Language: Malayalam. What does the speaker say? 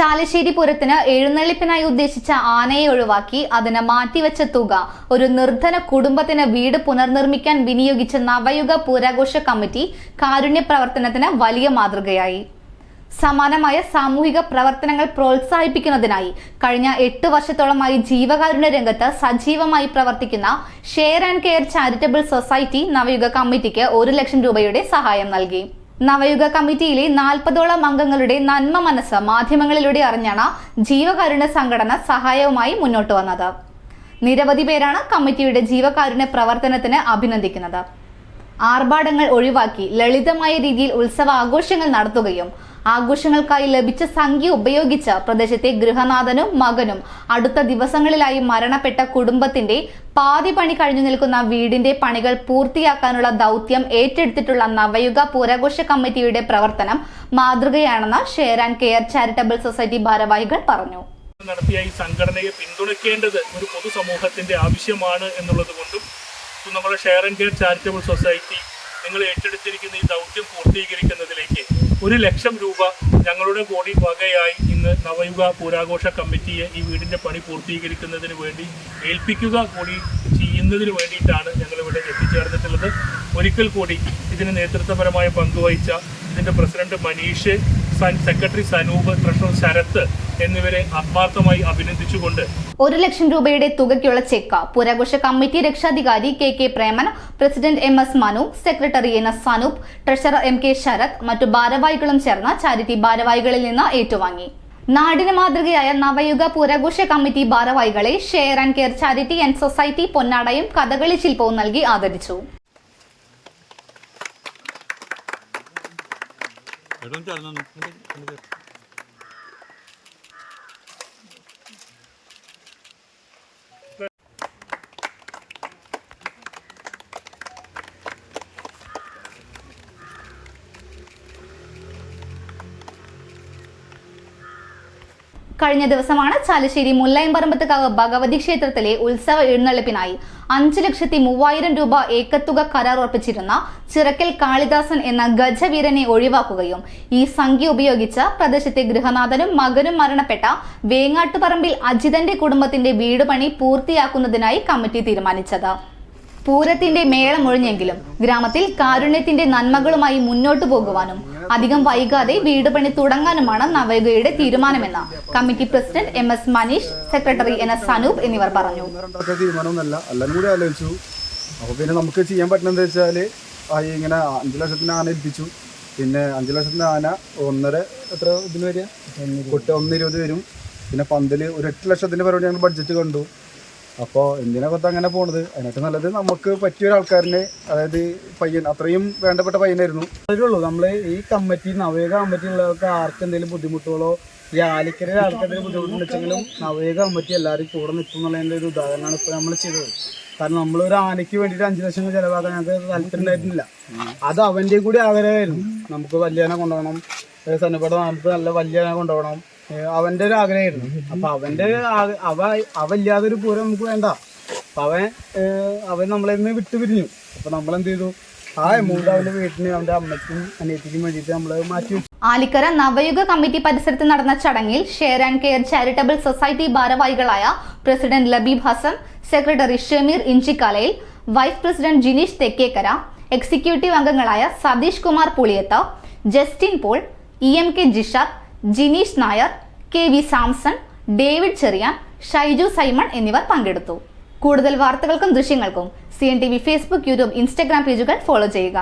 ചാലശ്ശേരി പൂരത്തിന് എഴുന്നള്ളിപ്പിനായി ഉദ്ദേശിച്ച ആനയെ ഒഴിവാക്കി അതിന് മാറ്റിവെച്ച തുക. ഒരു നിർധന കുടുംബത്തിന് വീട് പുനർനിർമ്മിക്കാൻ വിനിയോഗിച്ച നവയുഗ പൂരാഘോഷ കമ്മിറ്റി കാരുണ്യ പ്രവർത്തനത്തിന് വലിയ മാതൃകയായി. സമാനമായ സാമൂഹിക പ്രവർത്തനങ്ങൾ പ്രോത്സാഹിപ്പിക്കുന്നതിനായി കഴിഞ്ഞ എട്ട് വർഷത്തോളമായി ജീവകാരുണ്യ രംഗത്ത് സജീവമായി പ്രവർത്തിക്കുന്ന share and care charitable society Navayuga കമ്മിറ്റിക്ക് ഒരു ലക്ഷം രൂപയുടെ സഹായം നൽകി. നവയുഗ കമ്മിറ്റിയിലെ നാൽപ്പതോളം അംഗങ്ങളുടെ നന്മ മനസ്സ് മാധ്യമങ്ങളിലൂടെ അറിഞ്ഞാണ് ജീവകാരുണ്യ സംഘടന സഹായവുമായി മുന്നോട്ട് വന്നത്. നിരവധി പേരാണ് കമ്മിറ്റിയുടെ ജീവകാരുണ്യ പ്രവർത്തനത്തിന് അഭിനന്ദിക്കുന്നത്. ആർഭാടങ്ങൾ ഒഴിവാക്കി ലളിതമായ രീതിയിൽ ഉത്സവ ആഘോഷങ്ങൾ നടത്തുകയും ആഘോഷങ്ങൾക്കായി ലഭിച്ച സംഖ്യ ഉപയോഗിച്ച് പ്രദേശത്തെ ഗൃഹനാഥനും മകനും അടുത്ത ദിവസങ്ങളിലായി മരണപ്പെട്ട കുടുംബത്തിന്റെ പാതി പണി കഴിഞ്ഞു നിൽക്കുന്ന വീടിന്റെ പണികൾ പൂർത്തിയാക്കാനുള്ള ദൗത്യം ഏറ്റെടുത്തിട്ടുള്ള നവയുഗ പൂരാഘോഷ കമ്മിറ്റിയുടെ പ്രവർത്തനം മാതൃകയാണെന്ന് share and care charitable society ഭാരവാഹികൾ പറഞ്ഞു. നടത്തിയ ഈ സംഘടനയെ പിന്തുണയ്ക്കേണ്ടത് ഒരു പൊതുസമൂഹത്തിന്റെ ആവശ്യമാണ് എന്നുള്ളത് കൊണ്ടും ഇപ്പം നമ്മുടെ share and care charitable society നിങ്ങൾ ഏറ്റെടുത്തിരിക്കുന്ന ഈ ദൗത്യം പൂർത്തീകരിക്കുന്നതിലേക്ക് ഒരു ലക്ഷം രൂപ ഞങ്ങളുടെ കൂടി വകയായി ഇന്ന് നവയുഗ പൂരാഘോഷ കമ്മിറ്റിയെ ഈ വീടിന്റെ പണി പൂർത്തീകരിക്കുന്നതിന് വേണ്ടി ഏൽപ്പിക്കുക കൂടി ചെയ്യുന്നതിന് വേണ്ടിയിട്ടാണ് ഞങ്ങളിവിടെ എത്തിച്ചേർന്നിട്ടുള്ളത്. ഒരിക്കൽ കൂടി ഇതിന് നേതൃത്വപരമായ പങ്കുവഹിച്ച ഇതിന്റെ president Maneesh secretary Sanoop treasurer Sarath എന്നിവരെ ആത്മാർത്ഥമായി അഭിനന്ദിച്ചുകൊണ്ട് ഒരു ലക്ഷം രൂപയുടെ തുകയ്ക്കുള്ള ചെക്ക. പുരാഘോഷ കമ്മിറ്റി രക്ഷാധികാരി K K Preman president M S Manu secretary N S Sanoop treasurer M K Sarath മറ്റു ഭാരവാഹികളും ചേർന്ന ചാരിറ്റി ഭാരവാഹികളിൽ നിന്ന് ഏറ്റുവാങ്ങി. നാടിന് മാതൃകയായ നവയുഗ പുരഘോഷ കമ്മിറ്റി ഭാരവാഹികളെ share and care charity and society പൊന്നാടയും Kathakali ശില്പവും നൽകി ആദരിച്ചു. 이런 줄 알았는데, 근데. കഴിഞ്ഞ ദിവസമാണ് ചാലശ്ശേരി മുല്ലയമ്പറമ്പത്തുകാവ് ഭഗവതി ക്ഷേത്രത്തിലെ ഉത്സവ എഴുന്നള്ളിപ്പിനായി അഞ്ച് ലക്ഷത്തി മൂവായിരം രൂപ ഏക്കത്തുക കരാർ ഉറപ്പിച്ചിരുന്ന ചിറക്കൽ കാളിദാസൻ എന്ന ഗജവീരനെ ഒഴിവാക്കുകയും ഈ സംഖ്യ ഉപയോഗിച്ച് പ്രദേശത്തെ ഗൃഹനാഥനും മകനും മരണപ്പെട്ട വേങ്ങാട്ടുപറമ്പിൽ അജിതന്റെ കുടുംബത്തിന്റെ വീടുപണി പൂർത്തിയാക്കുന്നതിനായി കമ്മിറ്റി തീരുമാനിച്ചത്. പൂരത്തിന്റെ മേളമൊഴിഞ്ഞെങ്കിലും ഗ്രാമത്തിൽ കാരുണ്യത്തിന്റെ നന്മകളുമായി മുന്നോട്ടു പോകുവാനും അധികം വൈകാതെ വീട് പണി തുടങ്ങാനുമാണ് നവയുഗയുടെ തീരുമാനമെന്ന് committee president M S Maneesh secretary N S Sanoop എന്നിവർ പറഞ്ഞു. അപ്പോൾ പിന്നെ നമുക്ക് ചെയ്യാൻ പറ്റുന്നത് വെച്ചാൽ ഇങ്ങനെ അഞ്ച് ലക്ഷത്തിന് ആന ഏൽപ്പിച്ചു. പിന്നെ അഞ്ച് ലക്ഷത്തിന് ആന ഒന്നര എത്ര ഇതിന് വരിക? കൊട്ട് ഒന്ന് ഇരുപത് വരും. പിന്നെ പന്തൽ ഒരു എട്ട് ലക്ഷത്തിന്റെ പരിപാടി ഞങ്ങൾ ബഡ്ജറ്റ് കണ്ടു. അപ്പോൾ എന്തിനാ പത്ത് അങ്ങനെ പോണത്? അതിനായിട്ട് നല്ലത് നമുക്ക് പറ്റിയ ഒരാൾക്കാരനെ അതായത് പയ്യൻ അത്രയും വേണ്ടപ്പെട്ട പയ്യനായിരുന്നു. അതേ ഉള്ളൂ. നമ്മൾ ഈ കമ്മിറ്റി നവയുഗ കമ്മിറ്റിയുള്ളവർക്ക് ആർക്ക് എന്തെങ്കിലും ബുദ്ധിമുട്ടുകളോ ഈ ആലിക്കര ആൾക്ക് ബുദ്ധിമുട്ടുണ്ടെങ്കിലും നവയുഗ കമ്മിറ്റി എല്ലാവരും കൂടെ നിൽക്കും എന്നുള്ളതിന്റെ ഒരു ഉദാഹരണമാണ് ഇപ്പോൾ നമ്മൾ ചെയ്തത്. കാരണം നമ്മളൊരു ആനയ്ക്ക് വേണ്ടിയിട്ട് അഞ്ച് ലക്ഷം ചിലവാക്കാൻ ഞങ്ങൾക്ക് താല്പര്യമുണ്ടായിരുന്നില്ല അത് അവന്റെയും കൂടി ആഗ്രഹമായിരുന്നു. നമുക്ക് വലിയ ആന കൊണ്ടുപോകണം സന്നപ്പെട്ട നമുക്ക് നല്ല വലിയ ആന കൊണ്ടുപോകണം അവന്റെ ഒരു ആഗ്രഹമായിരുന്നു. അപ്പൊ അവന്റെ അവ അവല്ലാതെ ഒരു പൂരം നമുക്ക് വേണ്ട. അപ്പൊ അവൻ അവൻ നമ്മളെ നിന്ന് വിട്ടുപിരിഞ്ഞു. അപ്പൊ നമ്മൾ എന്ത് ചെയ്തു ആ എമൗണ്ട് അവന്റെ വീട്ടിന് അവന്റെ അമ്മയ്ക്കും അനിയത്തിക്കും വേണ്ടിയിട്ട് നമ്മൾ മാറ്റി വെച്ചു. ആലിക്കര നവയുഗ കമ്മിറ്റി പരിസരത്ത് നടന്ന ചടങ്ങിൽ share and care charitable society ഭാരവാഹികളായ president Labeeb Hasan secretary Shameer ഇഞ്ചിക്കാലയിൽ vice president Jineesh Thekkekara executive അംഗങ്ങളായ Satheesh Kumar Puliyath Justin Paul E M K Jishar Jineesh Nair K V Samson David Cheriyan Shaiju Simon എന്നിവർ പങ്കെടുത്തു. കൂടുതൽ വാർത്തകൾക്കും ദൃശ്യങ്ങൾക്കും C N T V Facebook YouTube Instagram പേജുകൾ ഫോളോ ചെയ്യുക.